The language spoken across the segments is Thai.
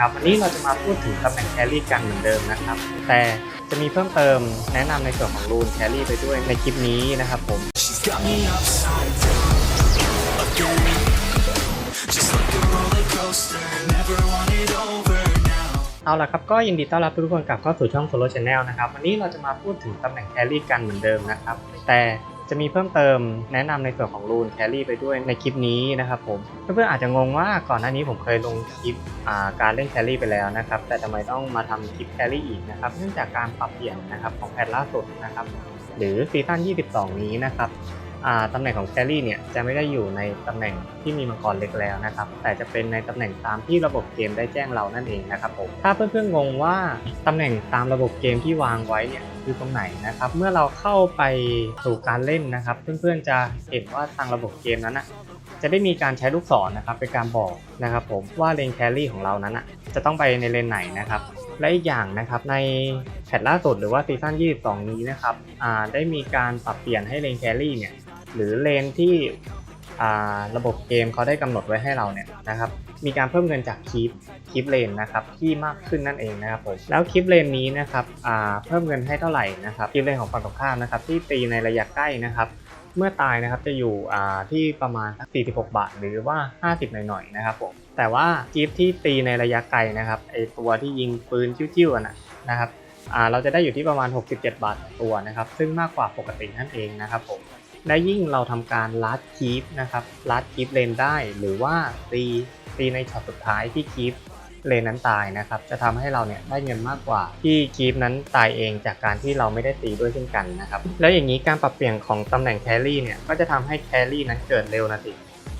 ครับวันนี้เราจะมาพูดถึงตำแหน่งแครี่กันเหมือนเดิมนะครับ แต่จะมีเพิ่มเติมแนะนำในส่วนของรูนแครี่ไปด้วยในคลิปนี้นะครับผม She's got me upside down again. Just like a roller coaster, never want it over now. เอาล่ะครับก็ยินดีต้อนรับทุกคนกลับเข้าสู่ช่อง Solo Channel นะครับ วันนี้เราจะมาพูดถึงตำแหน่งแครี่กันเหมือนเดิมนะครับ แต่ จะมีเพิ่มเติมแนะนำในส่วนของรูนแครี่ไปด้วยในคลิปนี้นะครับผมเพื่อนๆอาจจะงงว่าก่อนหน้านี้ผมเคยลงคลิปการเล่นแครี่ไปแล้วนะครับแต่ทำไมต้องมาทำคลิปแครี่อีกนะครับเนื่องจากการปรับเปลี่ยนนะครับของแพทล่าสุดนะครับหรือซีซั่น 22 นี้นะครับ ตำแหน่งของแครี่เนี่ยจะไม่ได้อยู่ในตำแหน่งที่มีมังกรเล็กแล้วนะครับ แต่จะเป็นในตำแหน่งตามที่ระบบเกมได้แจ้งเรานั่นเองนะครับผมถ้าเพื่อนๆงงว่าตำแหน่งตามระบบเกมที่วางไว้เนี่ยคือตรงไหนนะครับ เมื่อเราเข้าไปสู่การเล่นนะครับ เพื่อนๆจะเห็นว่าทางระบบเกมนั้นนะจะได้มีการใช้ลูกศรนะครับเป็นการบอกนะครับผมว่าเลนแครี่ของเรานั้นอะจะต้องไปในเลนไหนนะครับและอีกอย่างนะครับในแพทล่าสุดหรือว่าซีซั่น22 นี้นะครับได้มีการปรับเปลี่ยนให้เลนแครี่เนี่ย หรือเลนที่ระบบเกมเขาได้กำหนดไว้ให้เราเนี่ยนะครับ มีการเพิ่มเงินจากคีปคีปเลนนะครับที่มากขึ้นนั่นเองนะครับผมแล้วคีปเลนนี้นะครับเพิ่มเงินให้เท่าไหร่นะครับคีปเลนของฝั่งตรงข้ามนะครับที่ตีในระยะใกล้นะครับ เมื่อตายนะครับจะอยู่ที่ประมาณสัก46 บาท หรือว่า 50 หน่อยๆนะครับผมแต่ว่ากิฟที่ตีในระยะไกลนะครับไอตัวที่ยิงปืนจิ้วๆอะนะนะครับเราจะได้อยู่ที่ประมาณ 67 บาทตัวนะครับ ซึ่งมากกว่าปกตินั่นเองนะครับผม และยิ่งเราทำการลัดคีฟนะครับลัดคีฟเลนได้ หรือว่าตีตีในช็อตสุดท้ายที่คีฟเลนนั้นตายนะครับ จะทำให้เราเนี่ยได้เงินมากกว่า ที่คีปนั้นตายเองจากการที่เราไม่ได้ตีด้วยเช่นกันนะครับ แล้วอย่างนี้การปรับเปลี่ยนของตำแหน่งแครี่เนี่ยก็จะทำให้แครี่นั้นเกิดเร็วนะสิ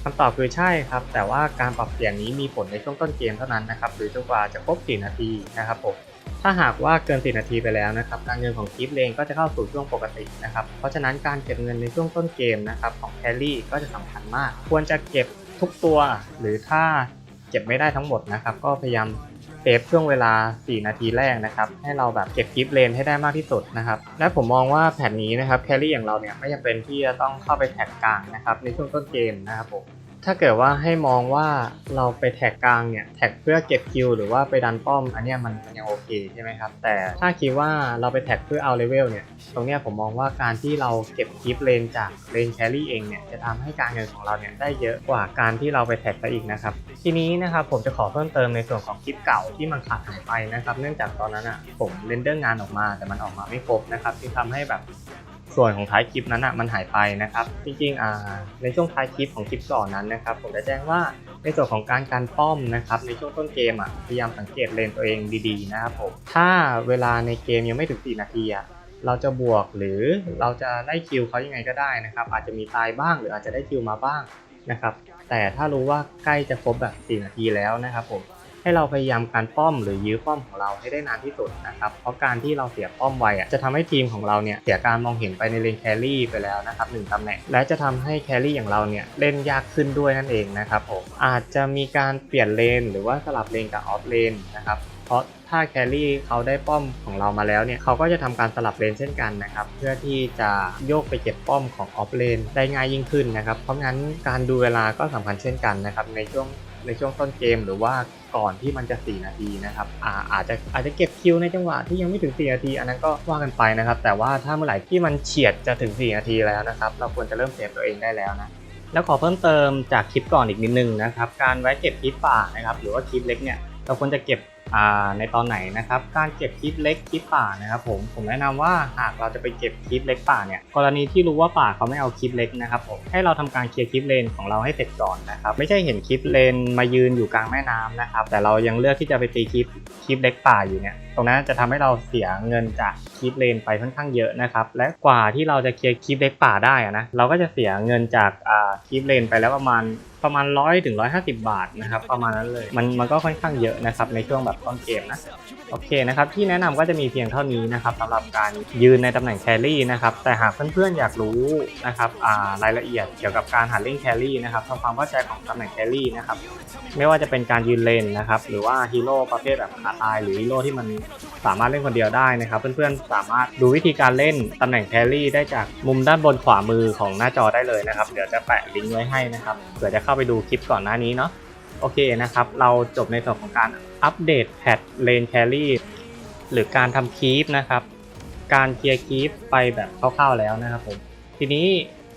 คำตอบคือใช่ครับ แต่ว่าการปรับเปลี่ยนนี้มีผลในช่วงต้นเกมเท่านั้นนะครับ หรือจนกว่าจะครบ 4 นาทีนะครับผม ถ้าหากว่าเกิน4นาทีไปแล้วนะครับ การเงินของคีปเลนก็จะเข้าสู่ช่วงปกตินะครับ เพราะฉะนั้นการเก็บเงินในช่วงต้นเกมนะครับของแครี่ก็จะสำคัญมาก ควรจะเก็บทุกตัว หรือถ้าเก็บไม่ได้ทั้งหมดนะครับ ก็พยายามเซฟช่วงเวลา 4 นาทีแรกนะครับ ให้เราแบบเก็บกิฟต์เลนให้ได้มากที่สุดนะครับ และผมมองว่าแผนนี้นะครับแครี่อย่างเราเนี่ยไม่จำเป็นที่จะต้องเข้าไปแท็กกลางนะครับในช่วงต้นเกมนะครับผม ถ้าเกิดว่าให้มองว่าเราไปแท็กกลางเนี่ยแท็กเพื่อเก็บคิวหรือว่าไปดันป้อม อันนี้มันมันยังโอเคใช่ไหมครับ แต่ถ้าคิดว่าเราไปแท็กเพื่อเอาเลเวลเนี่ยตรงเนี้ยผมมองว่าการที่เราเก็บกิฟต์เลนจากเลนแครี่เองเนี่ยจะทำให้การเงินของเราเนี่ยได้เยอะกว่าการที่เราไปแท็กซะอีกนะครับทีนี้นะครับผมจะขอเพิ่มเติมในส่วนของคลิปเก่าที่มันขาดหายไปนะครับ เนื่องจากตอนนั้นอะผมเรนเดอร์งานออกมา แต่มันออกมาไม่ครบนะครับที่ทำให้แบบ ส่วนของท้ายคลิปนั้นอะมันหายไปนะครับ จริงๆอ่าในช่วงท้ายคลิปของคลิปก่อนนั้นนะครับ ผมจะแจ้งว่าในส่วนของการการป้อมนะครับ ในช่วงต้นเกมอะพยายามสังเกตเลนตัวเองดีๆนะครับผมถ้าเวลาในเกมยังไม่ถึง 4 นาทีอะเราจะบวกหรือเราจะได้คิวเขายังไงก็ได้นะครับ อาจจะมีตายบ้างหรืออาจจะได้คิวมาบ้างนะครับ แต่ถ้ารู้ว่าใกล้จะครบแบบ 4 นาทีแล้วนะครับผม ให้เราพยายามการป้อมหรือยื้อป้อมของเราให้ได้นานที่สุดนะครับเพราะการที่เราเสียป้อมไวอะจะทำให้ทีมของเราเนี่ยเสียการมองเห็นไปในเลนแครี่ไปแล้วนะครับหนึ่งตำแหน่งและจะทำให้แครี่อย่างเราเนี่ยเล่นยากขึ้นด้วยนั่นเองนะครับผมอาจจะมีการเปลี่ยนเลนหรือว่าสลับเลนกับออฟเลนนะครับเพราะถ้าแครี่เขาได้ป้อมของเรามาแล้วเนี่ยเขาก็จะทำการสลับเลนเช่นกันนะครับเพื่อที่จะโยกไปเก็บป้อมของออฟเลนได้ง่ายยิ่งขึ้นนะครับเพราะงั้นการดูเวลาก็สำคัญเช่นกันนะครับในช่วง ในช่วงต้นเกมหรือว่าก่อนที่มันจะ 4 นาทีนะครับอาอาจจะอาจจะเก็บคิวในจังหวะที่ยังไม่ถึง 4 นาที อันนั้นก็ว่ากันไปนะครับ แต่ว่าถ้าเมื่อไหร่ที่มันเฉียดจะถึง 4 นาทีแล้วนะครับ เราควรจะเริ่มเซฟตัวเองได้แล้วนะ แล้วขอเพิ่มเติมจากคลิปก่อนอีกนิดนึงนะครับ การไว้เก็บคลิปป่านะครับ หรือว่าคลิปเล็กเนี่ย เราควรจะเก็บ ในตอนไหนนะครับ การเก็บคลิปเล็กคลิปป่านะครับผมผมแนะนำว่าหากเราจะไปเก็บคลิปเล็กป่าเนี่ยกรณีที่รู้ว่าป่าเขาไม่เอาคลิปเล็กนะครับผมให้เราทำการเคลียร์คลิปเลนของเราให้เสร็จก่อนนะครับไม่ใช่เห็นคลิปเลนมายืนอยู่กลางแม่น้ำนะครับแต่เรายังเลือกที่จะไปตีคลิปคลิปเล็กป่าอยู่เนี่ยตรงนั้นจะทำให้เราเสียเงินจากคลิปเลนไปค่อนข้างเยอะนะครับและกว่าที่เราจะเคลียร์คลิปเล็กป่าได้นะเราก็จะเสียเงินจากคลิปเลนไปแล้วประมาณ ประมาณ 100ถึง150 บาทนะครับ ประมาณนั้นเลยมันมันก็ค่อนข้างเยอะนะครับในช่วงแบบต้นเกมนะโอเคนะครับที่แนะนำก็จะมีเพียงเท่านี้นะครับสำหรับการยืนในตำแหน่งแครี่นะครับแต่หากเพื่อนๆอยากรู้นะครับอ่ารายละเอียดเกี่ยวกับการหัดเล่นแครี่นะครับทำความเข้าใจของตำแหน่งแครี่นะครับไม่ว่าจะเป็นการยืนเลนนะครับหรือว่าฮีโร่ประเภทแบบขาตายหรือฮีโร่ที่มันสามารถเล่นคนเดียวได้นะครับ เพื่อนๆสามารถดูวิธีการเล่นตำแหน่งแครี่ได้จากมุมด้านบนขวามือของหน้าจอได้เลยนะครับ เดี๋ยวจะแปะลิงก์ไว้ให้นะครับเผื่อจะเข้าไปดูคลิปก่อนหน้านี้เนาะโอเคนะครับ เราจบในส่วนของการอัปเดตแพทเลนแครี่หรือการทำคีปนะครับ การเคลียร์คีปไปแบบคร่าวๆแล้วนะครับผมทีนี้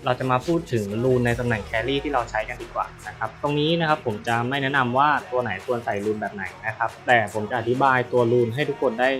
เราจะมาพูดถึงรูนในตำแหน่งแครี่ที่เราใช้กันดีกว่านะครับ ตรงนี้นะครับผมจะไม่แนะนำว่าตัวไหนควรใส่รูนแบบไหนนะครับ แต่ผมจะอธิบายตัวรูนให้ทุกคนได้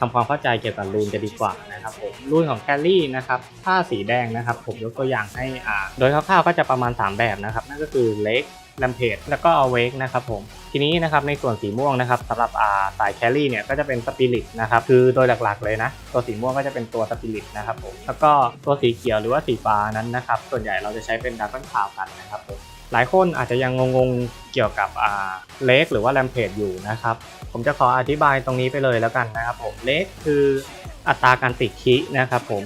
ทำความเข้าใจเกี่ยวกับรูนจะดีกว่านะครับผมรูนของแคลรี่นะครับถ้าสีแดงนะครับ ผมยกตัวอย่างให้อ่าโดยคร่าวๆก็จะประมาณ 3 แบบนะครับ นั่นก็คือเล็กลมเพจแล้วก็เอาเวกนะครับผมทีนี้นะครับในส่วนสีม่วงนะครับสำหรับอ่าสายแคลรี่เนี่ยก็จะเป็นสปิริตนะครับคือโดยหลักๆเลยนะ ตัวสีม่วงก็จะเป็นตัวสปิริตนะครับผมแล้วก็ตัวสีเขียวหรือว่าสีฟ้านั้นนะครับส่วนใหญ่เราจะใช้เป็นดาร์กขาวกันนะครับผม หลายคนอาจจะยังงงๆเกี่ยวกับอ่าเล็กหรือว่าแรมเพจอยู่นะครับ ผมจะขออธิบายตรงนี้ไปเลยแล้วกันนะครับผมเล็กคืออัตราการติดคีนะครับผม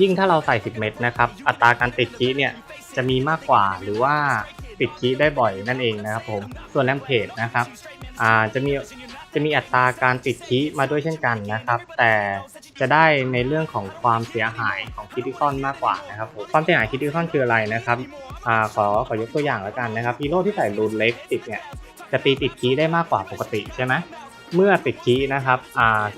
ยิ่งถ้าเราใส่ 10 เม็ดนะครับ อัตราการติดคีเนี่ยจะมีมากกว่าหรือว่าติดคีได้บ่อยนั่นเองนะครับผมส่วนแรมเพจนะครับอ่าจะมีจะมีอัตราการติดคีมาด้วยเช่นกันนะครับ แต่ จะได้ในเรื่องของความเสียหายของคิติคอนมากกว่านะครับผมความเสียหายคิติคอนคืออะไรนะครับอขอขอยกตัวอย่างแล้วกันนะครับฮีโร่ที่ใส่รูนเล็กติดเนี่ยจะตีติดคีได้มากกว่าปกติใช่ไหมเมื่อติดคีนะครับ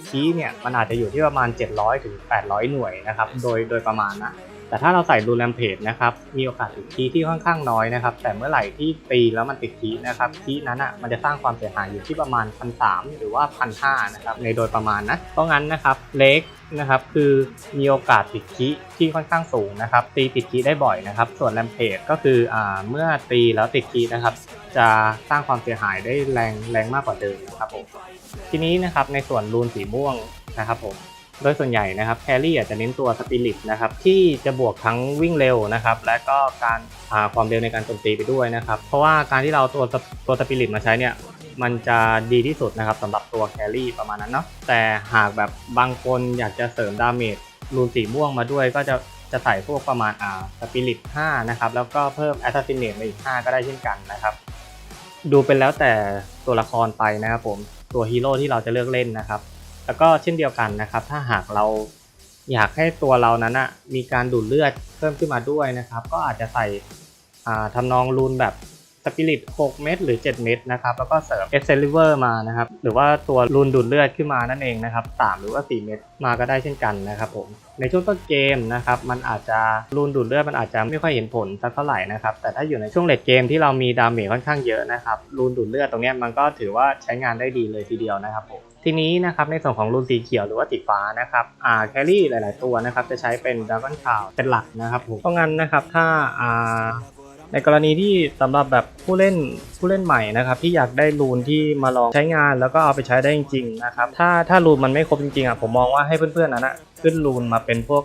คีเนี่ยมันอาจจะอยู่ที่ประมาณ 700ถึง800 หน่วยนะครับโดยโดยประมาณนะ แต่ถ้าเราใส่รูแรมเพจนะครับ มีโอกาสติดคีที่ค่อนข้างน้อยนะครับ แต่เมื่อไหร่ที่ตีแล้วมันติดคีนะครับคีนั้นอะมันจะสร้างความเสียหายอยู่ที่ประมาณพันสหรือว่าพันหนะครับในโดยประมาณนะ เพราะงั้นนะครับเล็กนะครับคือมีโอกาสติดคีที่ค่อนข้างสูงนะครับ ตีติดคีได้บ่อยนะครับ ส่วนแรมเพจก็คืออ่าเมื่อตีแล้วติดคีนะครับ จะสร้างความเสียหายได้แรงแรงมากกว่าเดิมนะครับผมทีนี้นะครับในส่วนรูนสีม่วงนะครับผม โดยส่วนใหญ่นะครับแครี่อาจจะเน้นตัวสปิริตนะครับที่จะบวกทั้งวิ่งเร็วนะครับและก็การาความเร็วในการโจมตีไปด้วยนะครับเพราะว่าการที่เราตัวตัวสปิริตมาใช้เนี่ยมันจะดีที่สุดนะครับสำหรับตัวแครี่ประมาณนั้นเนาะแต่หากแบบบางคนอยากจะเสริมดาเมจรูนสีม่วงมาด้วยก็จะจะใส่พวกประมาณอ่าสปิริต5นะครับแล้วก็เพิ่มแอสซัสซินเนตมาอีก 5 ก็ได้เช่นกันนะครับ ดูเป็นแล้วแต่ตัวละครไปนะครับผมตัวฮีโร่ที่เราจะเลือกเล่นนะครับ แล้วก็เช่นเดียวกันนะครับ ถ้าหากเราอยากให้ตัวเรานั้นอะมีการดูดเลือดเพิ่มขึ้นมาด้วยนะครับ ก็อาจจะใส่ทำทำนองรูนแบบ ปิริต6เม็ดหรือ 7 เม็ดนะครับแล้วก็เสริมเอเซลิเวอร์มานะครับหรือว่าตัวรูนดูดเลือดขึ้นมานั่นเองนะครับ3หรือว่า 4 เม็ดมาก็ได้เช่นกันนะครับผมในช่วงต้นเกมนะครับมันอาจจะรูนดูดเลือดมันอาจจะไม่ค่อยเห็นผลสักเท่าไหร่นะครับแต่ถ้าอยู่ในช่วงเลดเกมที่เรามีดาเมจค่อนข้างเยอะนะครับรูนดูดเลือดตรงนี้มันก็ถือว่าใช้งานได้ดีเลยทีเดียวนะครับผมทีนี้นะครับในส่วนของรูนสีเขียวหรือว่าสีฟ้านะครับอ่าแครี่หลาย ๆ ตัวนะครับจะใช้เป็นด r a ก้อนขาวเป็นหลักนะครับผมเพราะงั้นนะครับถ้าอ่า ในกรณีที่สำหรับแบบผู้เล่นผู้เล่นใหม่นะครับที่อยากได้รูนที่มาลองใช้งานแล้วก็เอาไปใช้ได้จริงๆนะครับถ้าถ้ารูนมันไม่ครบจริงๆอะผมมองว่าให้เพื่อนๆนั้นนะขึ้นรูนมาเป็นพวก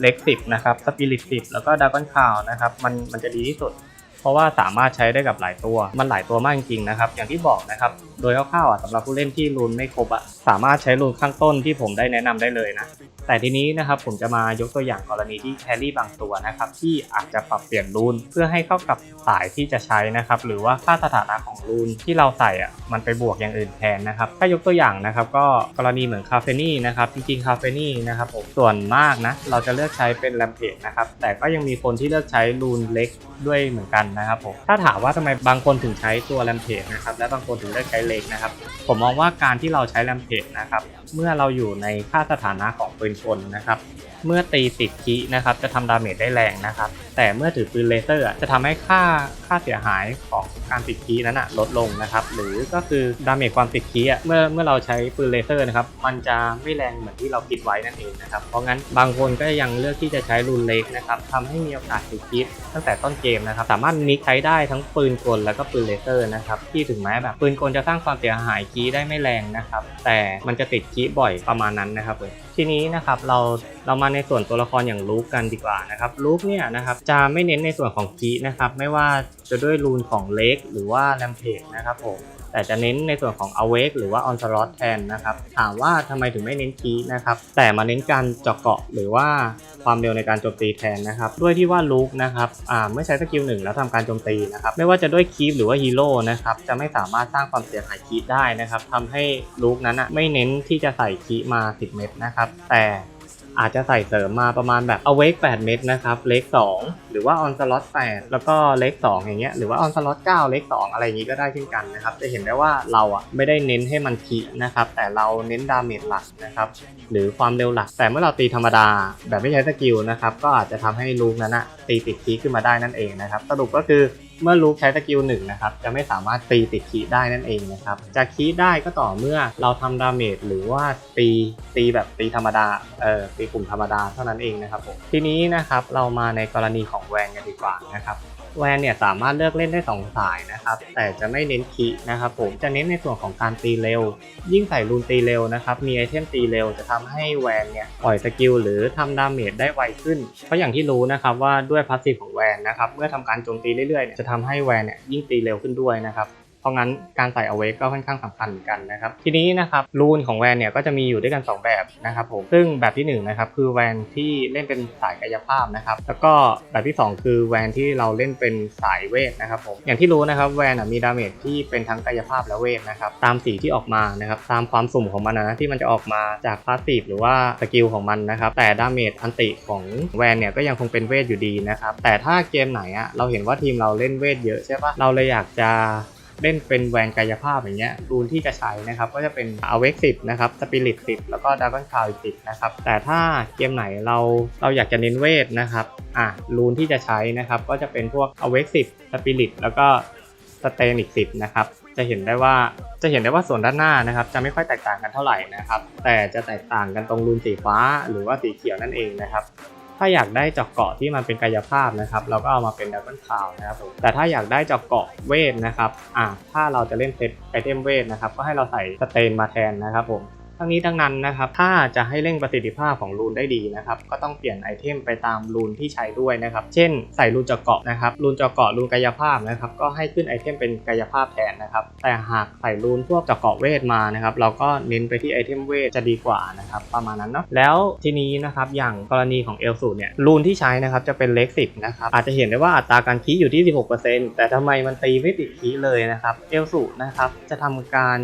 เล็กสิบนะครับสปิริตสิบแล้วก็ด r a ก้อนข่าวนะครับมันมันจะดีที่สุด เพราะว่าสามารถใช้ได้กับหลายตัว มันหลายตัวมากจริงๆนะครับอย่างที่บอกนะครับโดยคร่าวๆอะสำหรับผู้เล่นที่รูนไม่ครบอะสามารถใช้รูนข้างต้นที่ผมได้แนะนำได้เลยนะ แต่ทีนี้นะครับผมจะมายกตัวอย่างกรณีที่แครี่บางตัวนะครับที่อาจจะปรับเปลี่ยนรูนเพื่อให้เข้ากับสายที่จะใช้นะครับหรือว่าค่าสถานะของรูนที่เราใส่อะมันไปบวกอย่างอื่นแทนนะครับถ้ายกตัวอย่างนะครับก็กรณีเหมือนคาเฟนี่นะครับจริงๆคาเฟนี่นะครับผมส่วนมากนะเราจะเลือกใช้เป็นแรมเพจนะครับแต่ก็ยังมีคนที่เลือกใช้รูนเล็กด้วยเหมือนกันนะครับผมถ้าถามว่าทำไมบางคนถึงใช้ตัวแรมเพจนะครับและบางคนถึงเลือกใช้เล็กนะครับผมมองว่าการที่เราใช้แรมเพจนะครับ เมื่อเราอยู่ในค่าสถานะของปืนกลนะครับ เมื่อตีติดคีนะครับจะทำดาเมจได้แรงนะครับ แต่เมื่อถือปืนเลเซอร์จะทำให้ค่าค่าเสียหายของการติดคีนั้นลดลงนะครับ หรือก็คือดาเมจความติดคีเมื่อเมื่อเราใช้ปืนเลเซอร์นะครับ มันจะไม่แรงเหมือนที่เราคิดไว้นั่นเองนะครับ เพราะงั้นบางคนก็ยังเลือกที่จะใช้รูนเล็กนะครับทำให้มีโอกาสติดคีตั้งแต่ต้นเกมนะครับ สามารถมิกใช้ได้ทั้งปืนกลแล้วก็ปืนเลเซอร์นะครับ ที่ถึงแม้แบบปืนกลจะสร้างความเสียหายคีได้ไม่แรงนะครับ แต่มันจะติดคีบ่อยประมาณนั้นนะครับผม ทีนี้นะครับเราเรามาในส่วนตัวละครอย่างลูกกันดีกว่านะครับลูกเนี่ยนะครับจะไม่เน้นในส่วนของกีนะครับไม่ว่าจะด้วยรูนของเล็กหรือว่าแรมเพจนะครับผม แต่จะเน้นในส่วนของ awake หรือว่า on slot แทนนะครับ ถามว่าทำไมถึงไม่เน้นคีนะครับ แต่มาเน้นการเจาะเกาะหรือว่าความเร็วในการโจมตีแทนนะครับ ด้วยที่ว่าลูกนะครับอ่าเมื่อใช้สกิลหนึ่งแล้วทำการโจมตีนะครับ ไม่ว่าจะด้วยคีฟหรือว่าฮีโร่นะครับ จะไม่สามารถสร้างความเสียหายคีฟได้นะครับทำให้ลูกนั้นอะไม่เน้นที่จะใส่คีมา 10 เม็ดนะครับ แต่ อาจจะใส่เสริมมาประมาณแบบ awake 8 เม็ดนะครับ เลข2หรือว่า on slot 8 แล้วก็เลข2อย่างเงี้ย หรือว่า on slot 9 เลข2อะไรอย่างงี้ก็ได้เช่นกันนะครับ จะเห็นได้ว่าเราอะไม่ได้เน้นให้มันคีนะครับ แต่เราเน้นดาเมจหลักนะครับ หรือความเร็วหลัก แต่เมื่อเราตีธรรมดา แบบไม่ใช้สกิลนะครับ ก็อาจจะทำให้ลูกนั้นอะตีติดคีขึ้นมาได้นั่นเองนะครับ สรุปก็คือ เมื่อลูกใช้สกิลหนึ่งนะครับจะไม่สามารถตีติดคีได้นั่นเองนะครับจะคีได้ก็ต่อเมื่อเราทำดาเมจหรือว่าตีตีแบบตีธรรมดาเอ่อตีกลุ่มธรรมดาเท่านั้นเองนะครับผมทีนี้นะครับเรามาในกรณีของแวนกันดีกว่านะครับ แวนเนี่ยสามารถเลือกเล่นได้ 2 สายนะครับ แต่จะไม่เน้นคีนะครับผมจะเน้นในส่วนของการตีเร็ว ยิ่งใส่รูนตีเร็วนะครับ มีไอเทมตีเร็วจะทำให้แวนเนี่ยปล่อยสกิลหรือทำดาเมจได้ไวขึ้น เพราะอย่างที่รู้นะครับว่าด้วยพาสซีฟของแวนนะครับ เมื่อทำการโจมตีเรื่อยๆจะทำให้แวนเนี่ยยิ่งตีเร็วขึ้นด้วยนะครับ เพราะงั้นการใส่เอาเวกก็ค่อนข้างสำคัญเหมือนกันนะครับทีนี้นะครับรูนของแวนเนี่ยก็จะมีอยู่ด้วยกัน 2 แบบนะครับผมซึ่งแบบที่1นงนะครับคือแวนที่เล่นเป็นสายกายภาพนะครับแล้วก็แบบที่ 2 คือแวนที่เราเล่นเป็นสายเวทนะครับผมอย่างที่รู้นะครับแวนมีดาเมจที่เป็นทั้งกายภาพและเวทนะครับตามสีที่ออกมานะครับตามความสุ่มของมันนะที่มันจะออกมาจากพาสซีฟหรือว่าสกิลของมันนะครับแต่ดาเมจอันติของแวนเนี่ยก็ยังคงเป็นเวทอยู่ดีนะครับแต่ถ้าเกมไหนอะเราเห็นว่าทีมเราเล่นเวทเยอะใช่ปะเราเลยอยากจะ เล่นเป็นแวนกายภาพอย่างเงี้ยรูนที่จะใช้นะครับก็จะเป็น a w a k e 10นะครับ Spirit 10แล้วก็ Dragon Cloud 10นะครับแต่ถ้าเกมไหนเราเราอยากจะเน้นเวทนะครับอะรูนที่จะใช้นะครับก็จะเป็นพวก a w a k e 10 Spirit แล้วก็สเตนอีก10นะครับจะเห็นได้ว่าจะเห็นได้ว่าส่วนด้านหน้านะครับ จะไม่ค่อยแตกต่างกันเท่าไหร่นะครับ แต่จะแตกต่างกันตรงรูนสีฟ้าหรือว่าสีเขียวนั่นเองนะครับ ถ้าอยากได้จากเกาะที่มันเป็นกายภาพนะครับ เราก็เอามาเป็นดับเบิลคาวนะครับผมแต่ถ้าอยากได้จากเกาะเวทนะครับอ่าถ้าเราจะเล่นเซตไอเทมเวทนะครับก็ให้เราใส่สเตนมาแทนนะครับผม ทั้งนี้ทั้งนั้นนะครับ ถ้าจะให้เร่งประสิทธิภาพของรูนได้ดีนะครับ ก็ต้องเปลี่ยนไอเทมไปตามรูนที่ใช้ด้วยนะครับ เช่น ใส่รูนเจาะเกาะนะครับรูนเจาะเกาะรูนกายภาพนะครับ ก็ให้ขึ้นไอเทมเป็นกายภาพแทนนะครับ แต่หากใส่รูนพวกเจาะเกาะเวทมานะครับ เราก็เน้นไปที่ไอเทมเวทจะดีกว่านะครับ ประมาณนั้นเนาะ แล้วทีนี้นะครับ อย่างกรณีของเอลสูเนี่ย รูนที่ใช้นะครับจะเป็นเลข10นะครับ อาจจะเห็นได้ว่าอัตราการคีอยู่ที่ 16%แต่ทำไมมันตีไม่ติดคีเลยนะครับ เอลสูนะครับ จะทำการ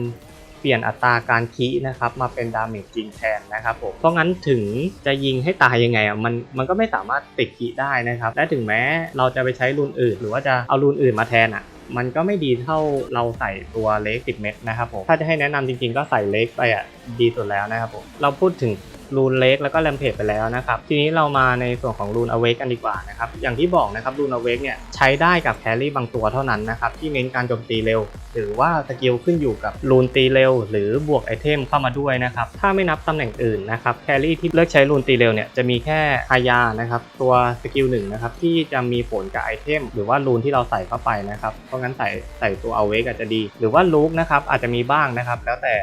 เปลี่ยนอัตราการคีนะครับมาเป็นดาเมจจริงแทนนะครับผมเพราะงั้นถึงจะยิงให้ตายยังไงอะมันมันก็ไม่สามารถติดคีได้นะครับ และถึงแม้เราจะไปใช้รูนอื่น หรือว่าจะเอารูนอื่นมาแทนอะมันก็ไม่ดีเท่าเราใส่ตัวเล็ก10 เม็ดนะครับผม ถ้าจะให้แนะนำจริงๆ ก็ใส่เล็กไปอะดีสุดแล้วนะครับผม เราพูดถึง รูนเล็กแล้วก็แรมเพจไปแล้วนะครับทีนี้เรามาในส่วนของรูนอเวกกันดีกว่านะครับอย่างที่บอกนะครับรูนอเวกเนี่ยใช้ได้กับแครี่บางตัวเท่านั้นนะครับที่เน้นการโจมตีเร็ว หรือว่าสกิลขึ้นอยู่กับรูนตีเร็ว หรือบวกไอเทมเข้ามาด้วยนะครับถ้าไม่นับตำแหน่งอื่นนะครับแครี่ที่เลือกใช้รูนตีเร็วเนี่ยจะมีแค่อายานะครับตัวสกิลหนึ่งนะครับที่จะมีผลกับไอเทม หรือว่ารูนที่เราใส่เข้าไปนะครับเพราะงั้นใส่ใส่ตัวอเวกอาจจะดี หรือว่าลูกนะครับอาจจะมีบ้างนะครับแล้วแต่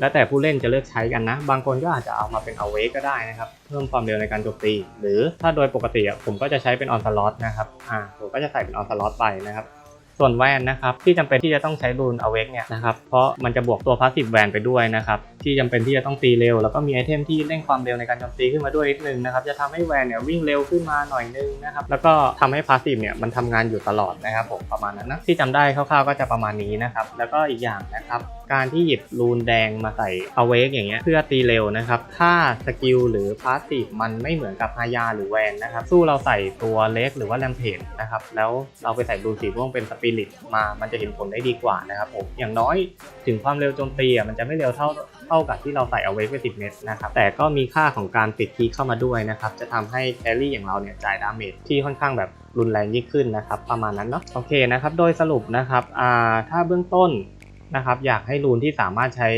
แล้วแต่ผู้เล่นจะเลือกใช้กันนะ บางคนก็อาจจะเอามาเป็นเอาเวก็ได้นะครับ เพิ่มความเร็วในการโจมตี หรือถ้าโดยปกติอะผมก็จะใช้เป็นออนสล็อตนะครับ อ่า ผมก็จะใส่เป็นออนสล็อตไปนะครับ ส่วนแวนนะครับ ที่จำเป็นที่จะต้องใช้รูนอเวกเนี่ยนะครับ เพราะมันจะบวกตัวพาสซีฟแวนไปด้วยนะครับ ที่จำเป็นที่จะต้องตีเร็ว แล้วก็มีไอเทมที่เร่งความเร็วในการโจมตีขึ้นมาด้วยนิดนึงนะครับจะทำให้แวนเนี่ยวิ่งเร็วขึ้นมาหน่อยนึงนะครับแล้วก็ทำให้พาสซีฟเนี่ยมันทำงานอยู่ตลอดนะครับผมประมาณนั้นนะที่จำได้คร่าวๆก็จะประมาณนี้นะครับแล้วก็อีกอย่างนะครับการที่หยิบรูนแดงมาใส่เอาเวกอย่างเงี้ยเพื่อตีเร็วนะครับถ้าสกิลหรือพาสซีฟมันไม่เหมือนกับฮายาหรือแวนนะครับสู้เราใส่ตัวเล็กหรือว่าแรมเพจนะครับแล้วเราไปใส่รูนสีม่วงเป็นสปิริตมามันจะเห็นผลได้ดีกว่านะครับผมอย่างน้อยถึงความเร็วโจมตีอะมันจะไม่เร็วเท่าเท่ากับที่เราใส่เอาเวกไป10 เมตรนะครับแต่ก็มีค่าของการติดคีเข้ามาด้วยนะครับจะทำให้แครี่อย่างเราเนี่ยจ่ายดาเมจที่ค่อนข้างแบบรุนแรงยิ่งขึ้นนะครับประมาณนั้นเนาะโอเคนะครับโดยสรุปนะครับอ่าถ้าเบื้องต้นนะครับอยากให้รูนที่สามารถใช้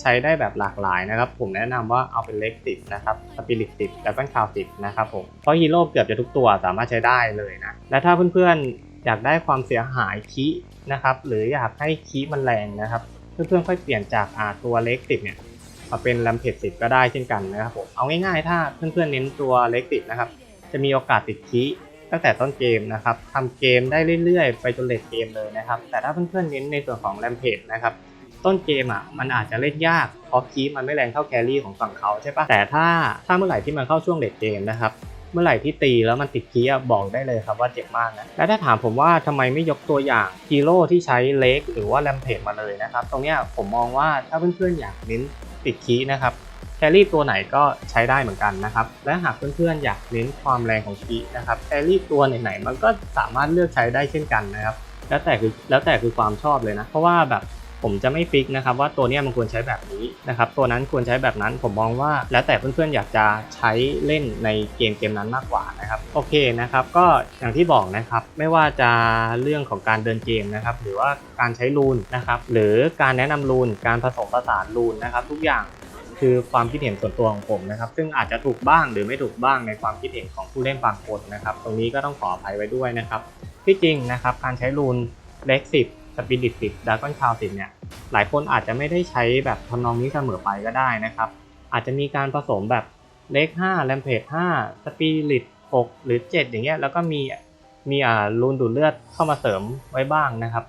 ใช้ได้แบบหลากหลายนะครับ ผมแนะนำว่าเอาเป็นเล็กติดนะครับสปิริตติดแล้วก็คาวติดนะครับผมเพราะฮีโร่เกือบจะทุกตัวสามารถใช้ได้เลยนะและถ้าเพื่อนๆอยากได้ความเสียหายคีนะครับหรืออยากให้คีมันแรงนะครับ เพื่อนๆค่อยเปลี่ยนจากตัวเล็กติดเนี่ยมาเป็นแรมเพจติดก็ได้เช่นกันนะครับผมเอาง่ายๆ ถ้าเพื่อนๆเน้นตัวเล็กติดนะครับ จะมีโอกาสติดคีตั้งแต่ต้นเกมนะครับทำเกมได้เรื่อยๆ ไปจนเลทเกมเลยนะครับ แต่ถ้าเพื่อนๆเน้นในส่วนของแรมเพจนะครับต้นเกมอะมันอาจจะเล่นยากเพราะคีมันไม่แรงเท่าแครี่ของฝั่งเขาใช่ปะแต่ถ้าถ้าเมื่อไหร่ที่มันเข้าช่วงเลทเกมนะครับ เมื่อไหร่ที่ตีแล้วมันติดคีย์บอกได้เลยครับว่าเจ็บมากนะ และถ้าถามผมว่าทำไมไม่ยกตัวอย่างฮีโร่ที่ใช้เล็กหรือว่าแรมเพจมาเลยนะครับ ตรงนี้ผมมองว่าถ้าเพื่อนๆอยากเน้นติดคีย์นะครับแครี่ตัวไหนก็ใช้ได้เหมือนกันนะครับ และหากเพื่อนๆอยากเน้นความแรงของคีนะครับแครี่ตัวไหนๆมันก็สามารถเลือกใช้ได้เช่นกันนะครับ แล้วแต่คือแล้วแต่คือความชอบเลยนะ เพราะว่าแบบ ผมจะไม่ฟิกนะครับว่าตัวนี้มันควรใช้แบบนี้นะครับตัวนั้นควรใช้แบบนั้นผมมองว่า แล้วแต่เพื่อนๆอยากจะใช้เล่นในเกมเกมนั้นมากกว่านะครับโอเคนะครับก็อย่างที่บอกนะครับไม่ว่าจะเรื่องของการเดินเกมนะครับหรือว่าการใช้รูนนะครับหรือการแนะนำรูนการผสมผสานรูนนะครับทุกอย่างคือความคิดเห็นส่วนตัวของผมนะครับ ซึ่งอาจจะถูกบ้างหรือไม่ถูกบ้างในความคิดเห็นของผู้เล่นบางคนนะครับ ตรงนี้ก็ต้องขออภัยไว้ด้วยนะครับ ที่จริงนะครับ การใช้รูนเล็กสิบ สปิริตสิบดาร์กอนชาวสิบเนี่ยหลายคนอาจจะไม่ได้ใช้แบบทำนองนี้เสมอไปก็ได้นะครับ อาจจะมีการผสมแบบเล็ก5แรมเพจ5สปิริต6หรือ 7 อย่างเงี้ยแล้วก็มีมีอ่ารูนดูดเลือดเข้ามาเสริมไว้บ้างนะครับ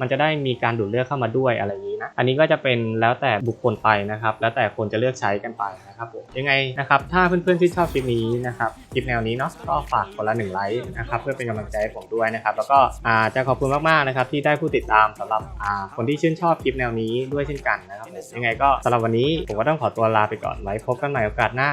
มันจะได้มีการดูดเลือดเข้ามาด้วยอะไรอย่างนี้นะ อันนี้ก็จะเป็นแล้วแต่บุคคลไปนะครับ แล้วแต่คนจะเลือกใช้กันไป นะครับผมยังไงนะครับถ้าเพื่อนๆที่ชอบคลิปนี้นะครับคลิปแนวนี้เนาะก็ฝากคนละหนึ่งไลค์นะครับเพื่อเป็นกำลังใจให้ผมด้วยนะครับแล้วก็อ่าจะขอบคุณมากๆนะครับที่ได้ผู้ติดตามสำหรับอ่าคนที่ชื่นชอบคลิปแนวนี้ด้วยเช่นกันนะครับผมยังไงก็สำหรับวันนี้ผมก็ต้องขอตัวลาไปก่อนไว้พบกันใหม่โอกาสหน้า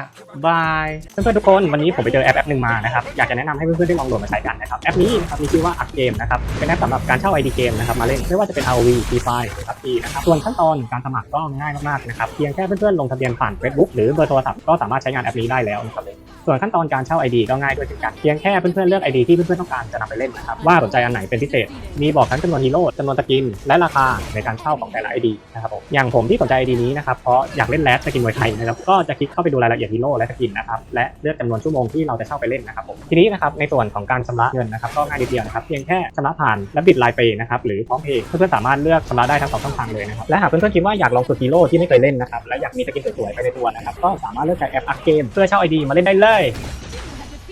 บายเพื่อนๆทุกคนวันนี้ผมไปเจอแอปแอปหนึ่งมานะครับอยากจะแนะนำให้เพื่อนๆได้ลองโหลดมาใช้กันนะครับแอปนี้นะครับมีชื่อว่า Arc Game นะครับเป็นแอปสำหรับการเช่า ID เกมนะครับมาเล่นไม่ว่าจะเป็น ROV Free Fire หรือ PUBG นะครับส่วนขั้นตอนการสมัครก็ง่ายมากๆนะครับเพียงแค่เพื่อนๆลงทะเบียนผ่าน Facebook หรือเบอร์โทรศัพท์ก็สามารถใช้งานแอปนี้ได้แล้วนะครับ ส่วนขั้นตอนการเช่า ID ก็ง่ายด้วยเช่นกันเพียงแค่เพื่อนๆเลือก ID ที่เพื่อนๆต้องการจะนำไปเล่นนะครับว่าสนใจอันไหนเป็นพิเศษ มีบอกทั้งจำนวนฮีโร่จำนวนสกิน และราคาในการเช่าของแต่ละ ID นะครับผมอย่างผมที่สนใจ ID นี้นะครับเพราะอยากเล่นแรดสกินมวยไทยนะครับก็จะคลิกเข้าไปดูรายละเอียดฮีโร่และสกินนะครับและเลือกจำนวนชั่วโมงที่เราจะเช่าไปเล่นนะครับผมทีนี้นะครับในส่วนของการชำระเงินนะครับก็ง่ายนิดเดียวนะครับเพียงแค่ชำระผ่านและบิดไลน์เปย์นะครับหรือพร้อมเพย์เพื่อนๆสามารถเลือกชำระได้ทั้งสองช่องทางเลยนะครับและหากเพื่อนๆคิดว่าอยากลองฝึกฮีโร่ที่ไม่เคยเล่นนะครับและอยากมีสกินสวยๆไปในตัวนะครับก็สามารถเลือกใช้แอปอัพเกมเพื่อเช่า ID มาเล่นได้เลยได้